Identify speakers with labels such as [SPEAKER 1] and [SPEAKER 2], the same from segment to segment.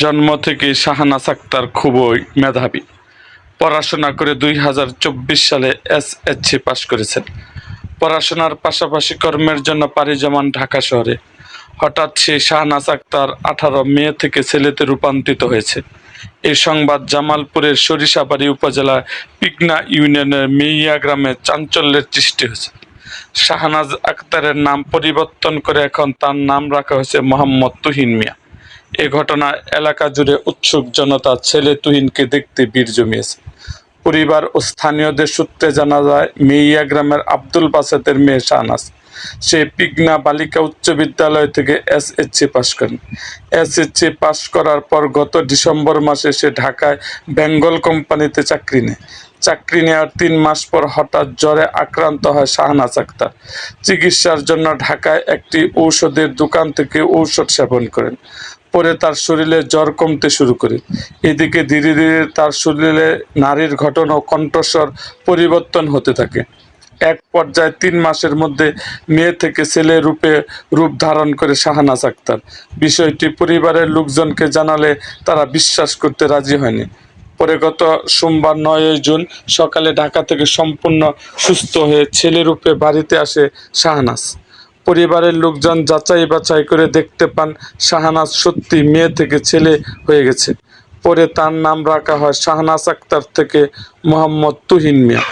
[SPEAKER 1] জন্ম থেকে শাহানাজ আক্তার খুবই মেধাবী। পড়াশোনা করে দুই হাজার চব্বিশ সালে এসএসসি পাশ করেছেন। পড়াশোনার পাশাপাশি কর্মের জন্য পাড়ি জমান ঢাকা শহরে। হঠাৎ সেই শাহনাজ আক্তার আঠারো মে থেকে ছেলেতে রূপান্তরিত হয়েছে। এই সংবাদ জামালপুরের সরিষাবাড়ি উপজেলা পিগনা ইউনিয়নের মেইয়া গ্রামে চাঞ্চল্যের সৃষ্টি হয়েছে। শাহনাজ আক্তারের নাম পরিবর্তন করে এখন তার নাম রাখা হয়েছে মোহাম্মদ তুহিন মিয়া। এ ঘটনা এলাকা জুড়ে উৎসুক জনতা ছেলে তুহিনকে দেখতে ভিড় জমিয়েছে। পরিবার ও স্থানীয়দের সূত্রে জানা যায়, মেইয়া গ্রামের আব্দুল বাসেতের মেয়ে শাহনাজ। সে পিগনা বালিকা উচ্চ বিদ্যালয় থেকে এস এসএসসি পাশ করেন। এস এসএসসি পাশ করার পর গত ডিসেম্বর মাসে সে ঢাকায় বেঙ্গল কোম্পানিতে চাকরি নেয়। চাকরি নেওয়ার তিন মাস পর হঠাৎ জ্বরে আক্রান্ত হয় শাহনাজ আক্তার। চিকিৎসার জন্য ঢাকায় একটি ঔষধের দোকান থেকে ঔষধ সেবন করেন। পরে তার শরীরে জ্বর কমতে শুরু করে। এদিকে ধীরে ধীরে তার শরীরে নারীর ঘটন ও কণ্ঠস্বর পরিবর্তন হতে থাকে। এক পর্যায়ে তিন মাসের মধ্যে মেয়ে থেকে ছেলে রূপে রূপ ধারণ করে শাহানাজ আক্তার। বিষয়টি পরিবারের লোকজনকে জানালে তারা বিশ্বাস করতে রাজি হয়নি। পরে গত সোমবার নয় জুন সকালে ঢাকা থেকে সম্পূর্ণ সুস্থ হয়ে ছেলে রূপে বাড়িতে আসে শাহনাজ। পরিবারের লোকজন যাচাই বাছাই করে দেখতে পান শাহনাজ সত্যি মেয়ে থেকে ছেলে হয়ে গেছে। পরে তার নাম রাখা হয় শাহনাজ আক্তার থেকে মোহাম্মদ তুহিন মিয়া।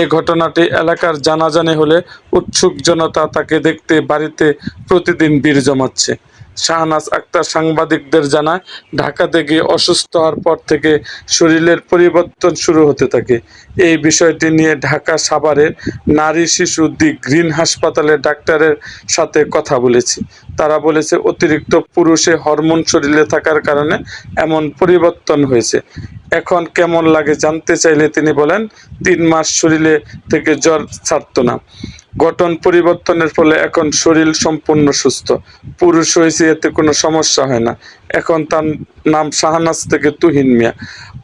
[SPEAKER 1] এ ঘটনাটি এলাকার জানাজানি হলে উৎসুক জনতা তাকে দেখতে বাড়িতে প্রতিদিন বীর জমাচ্ছে। শাহনাজ আক্তার সাংবাদিকদের জানায়, ঢাকাতে গিয়ে অসুস্থ হওয়ার পর থেকে শরীরের পরিবর্তন শুরু হতে থাকে। এই বিষয়টি নিয়ে ঢাকা সাভারের নারী শিশু দি গ্রিন হাসপাতালে ডাক্তারের সাথে কথা বলেছি। তারা বলেছে, অতিরিক্ত পুরুষে হরমোন শরীরে থাকার কারণে এমন পরিবর্তন হয়েছে। এখন কেমন লাগে জানতে চাইলে তিনি বলেন, তিন মাস শরীরে থেকে জ্বর ছাড়তো না। গঠন পরিবর্তনের ফলে এখন শরীর সম্পূর্ণ সুস্থ। পুরুষ হয়েছে, এতে কোনো সমস্যা হয় না। এখন তার নাম শাহনাজ থেকে তুহিন মিয়া।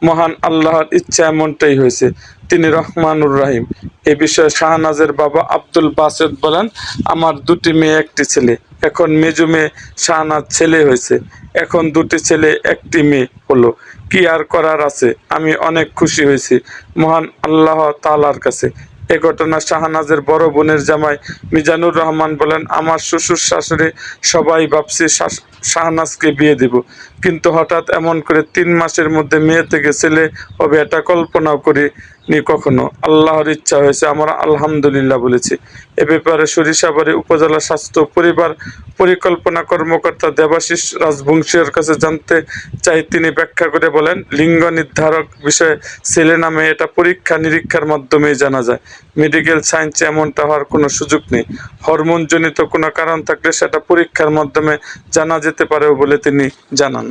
[SPEAKER 1] মহান আল্লাহর ইচ্ছা এমনটাই হয়েছে। তিনি রহমানুর রাহিম। এ বিষয়ে শাহনাজের বাবা আব্দুল বাসেদ বলেন, আমার দুটি মেয়ে, একটি ছেলে। এখন মেজু মেয়ে শাহনাজ ছেলে হয়েছে। এখন দুটি ছেলে, একটি মেয়ে হলো। কি আর করার আছে? আমি অনেক খুশি হয়েছি মহান আল্লাহ তালার কাছে। এ ঘটনা শাহনাজের বড় বোনের জামাই মিজানুর রহমান বলেন, আমার শ্বশুর, শাশুড়ি সবাই ভাবছি শাহনাজকে বিয়ে দিব। কিন্তু হঠাৎ এমন করে তিন মাসের মধ্যে মেয়ে থেকে ছেলে হবে এটা কল্পনাও করিনি কখনো। আল্লাহর ইচ্ছা হয়েছে, আমরা আলহামদুলিল্লাহ বলেছি। এ ব্যাপারে সরিষাবাড়ি উপজেলা স্বাস্থ্য পরিবার পরিকল্পনা কর্মকর্তা দেবাশিস রাজবংশীর কাছে জানতে চাই। তিনি ব্যাখ্যা করে বলেন, লিঙ্গ নির্ধারক বিষয়ে ছেলে নামে এটা পরীক্ষা নিরীক্ষার মাধ্যমে জানা যায়। মেডিকেল সায়েন্সে এমনটা হওয়ার কোনো সুযোগ নেই। হরমোনজনিত কোনো কারণ থাকলে সেটা পরীক্ষার মাধ্যমে জানা যেতে পারে বলে তিনি জানান।